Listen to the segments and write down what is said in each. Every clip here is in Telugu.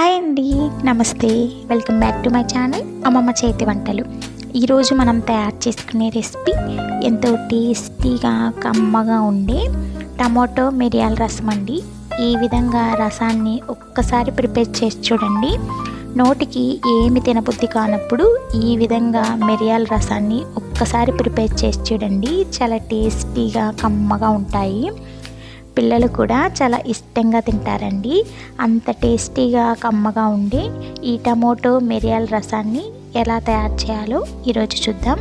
హాయ్ అండి నమస్తే. Welcome back to my channel అమ్మమ్మ చేతి వంటలు. ఈరోజు మనం తయారు చేసుకునే రెసిపీ ఎంతో టేస్టీగా కమ్మగా ఉండే టమాటో మిరియాల రసం అండి. ఈ విధంగా రసాన్ని ఒక్కసారి ప్రిపేర్ చేసి చూడండి. నోటికి ఏమి తినబుద్ధి కానప్పుడు ఈ విధంగా మిరియాల రసాన్ని ఒక్కసారి ప్రిపేర్ చేసి చూడండి. చాలా టేస్టీగా కమ్మగా ఉంటాయి. పిల్లలు కూడా చాలా ఇష్టంగా తింటారండి. అంత టేస్టీగా కమ్మగా ఉండే ఈ టమోటో మిరియాల రసాన్ని ఎలా తయారు చేయాలో ఈరోజు చూద్దాం.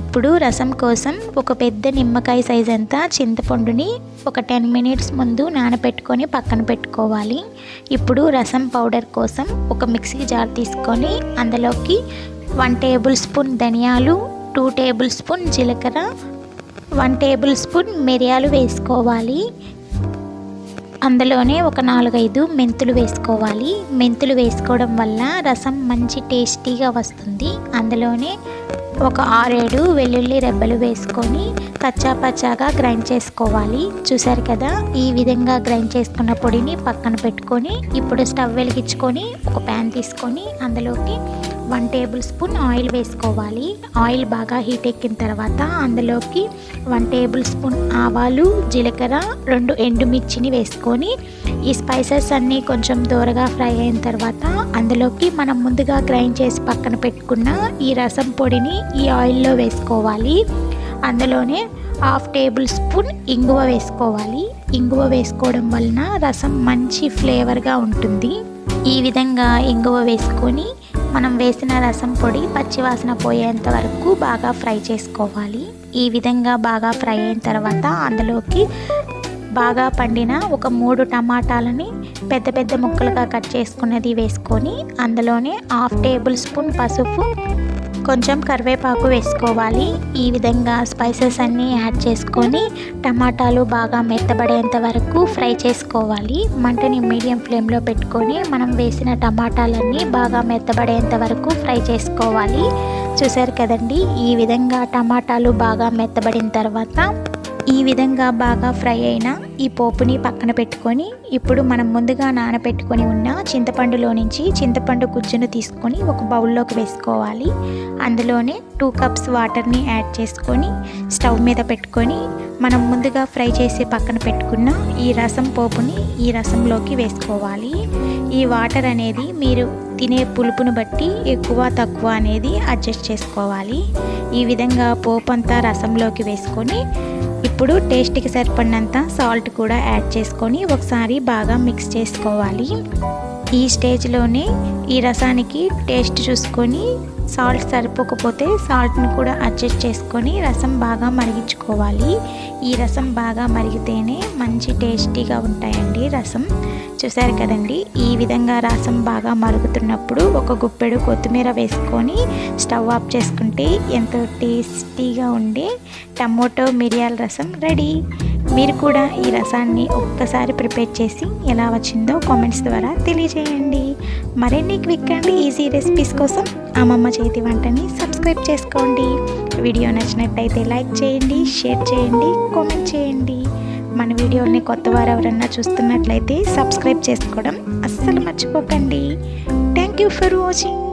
ఇప్పుడు రసం కోసం ఒక పెద్ద నిమ్మకాయ సైజ్ అంతా చింతపండుని ఒక టెన్ మినిట్స్ ముందు నానబెట్టుకొని పక్కన పెట్టుకోవాలి. ఇప్పుడు రసం పౌడర్ కోసం ఒక మిక్సీ జార్ తీసుకొని అందులోకి వన్ టేబుల్ స్పూన్ ధనియాలు టూ టేబుల్ స్పూన్ జీలకర్ర వన్ టేబుల్ స్పూన్ మిరియాలు వేసుకోవాలి. అందులోనే ఒక నాలుగైదు మెంతులు వేసుకోవాలి. మెంతులు వేసుకోవడం వల్ల రసం మంచి టేస్టీగా వస్తుంది. అందులోనే ఒక ఆరేడు వెల్లుల్లి రెబ్బలు వేసుకొని కచ్చా పచ్చాగా గ్రైండ్ చేసుకోవాలి. చూసారు కదా ఈ విధంగా గ్రైండ్ చేసుకున్న పొడిని పక్కన పెట్టుకొని ఇప్పుడు స్టవ్ వెలిగించుకొని ఒక ప్యాన్ తీసుకొని అందులోకి వన్ టేబుల్ స్పూన్ ఆయిల్ వేసుకోవాలి. ఆయిల్ బాగా హీట్ ఎక్కిన తర్వాత అందులోకి వన్ టేబుల్ స్పూన్ ఆవాలు జీలకర్ర రెండు ఎండుమిర్చిని వేసుకొని ఈ స్పైసెస్ అన్నీ కొంచెం దూరగా ఫ్రై అయిన తర్వాత అందులోకి మనం ముందుగా గ్రైండ్ చేసి పక్కన పెట్టుకున్న ఈ రసం పొడిని ఈ ఆయిల్లో వేసుకోవాలి. అందులోనే హాఫ్ టేబుల్ స్పూన్ ఇంగువ వేసుకోవాలి. ఇంగువ వేసుకోవడం వలన రసం మంచి ఫ్లేవర్గా ఉంటుంది. ఈ విధంగా ఇంగువ వేసుకొని మనం వేసిన రసం పొడి పచ్చివాసన పోయేంత వరకు బాగా ఫ్రై చేసుకోవాలి. ఈ విధంగా బాగా ఫ్రై అయిన తర్వాత అందులోకి బాగా పండిన ఒక మూడు టమాటాలని పెద్ద పెద్ద ముక్కలుగా కట్ చేసుకున్నది వేసుకొని అందులోనే హాఫ్ టేబుల్ స్పూన్ పసుపు కొంచెం కరివేపాకు వేసుకోవాలి. ఈ విధంగా స్పైసెస్ అన్నీ యాడ్ చేసుకొని టమాటాలు బాగా మెత్తబడేంత వరకు ఫ్రై చేసుకోవాలి. మంటని మీడియం ఫ్లేమ్లో పెట్టుకొని మనం వేసిన టమాటాలన్నీ బాగా మెత్తబడేంత వరకు ఫ్రై చేసుకోవాలి. చూసారు కదండి? ఈ విధంగా టమాటాలు బాగా మెత్తబడిన తర్వాత ఈ విధంగా బాగా ఫ్రై అయిన ఈ పోపుని పక్కన పెట్టుకొని ఇప్పుడు మనం ముందుగా నానబెట్టుకొని ఉన్న చింతపండులో నుంచి చింతపండు గుజ్జును తీసుకొని ఒక బౌల్లోకి వేసుకోవాలి. అందులోనే టూ కప్స్ వాటర్ని యాడ్ చేసుకొని స్టవ్ మీద పెట్టుకొని మనం ముందుగా ఫ్రై చేసి పక్కన పెట్టుకున్న ఈ రసం పోపుని ఈ రసంలోకి వేసుకోవాలి. ఈ వాటర్ అనేది మీరు తినే పులుపును బట్టి ఎక్కువ తక్కువ అనేది అడ్జస్ట్ చేసుకోవాలి. ఈ విధంగా పోపు అంతా రసంలోకి వేసుకొని ఇప్పుడు టేస్ట్కి సరిపడినంత సాల్ట్ కూడా యాడ్ చేసుకొని ఒకసారి బాగా మిక్స్ చేసుకోవాలి. ఈ స్టేజ్లోనే ఈ రసానికి టేస్ట్ చూసుకొని సాల్ట్ సరిపోకపోతే సాల్ట్ని కూడా అడ్జస్ట్ చేసుకొని రసం బాగా మరిగించుకోవాలి. ఈ రసం బాగా మరిగితేనే మంచి టేస్టీగా ఉంటాయండి రసం. చూసారు కదండి? ఈ విధంగా రసం బాగా మరుగుతున్నప్పుడు ఒక గుప్పెడు కొత్తిమీర వేసుకొని స్టవ్ ఆఫ్ చేసుకుంటే ఎంతో టేస్టీగా ఉండే టమోటో మిరియాల రసం రెడీ. మీరు కూడా ఈ రసాన్ని ఒక్కసారి ప్రిపేర్ చేసి ఎలా వచ్చిందో కామెంట్స్ ద్వారా తెలియజేయండి. మరిన్ని క్విక్ అండ్ ఈజీ రెసిపీస్ కోసం అమ్మమ్మ చేతి వంటని సబ్స్క్రైబ్ చేసుకోండి. వీడియో నచ్చినట్టయితే లైక్ చేయండి షేర్ చేయండి కామెంట్ చేయండి. మన వీడియోని కొత్త వారు ఎవరన్నా చూస్తున్నట్లయితే సబ్స్క్రైబ్ చేసుకోవడం అస్సలు మర్చిపోకండి. Thank you for watching.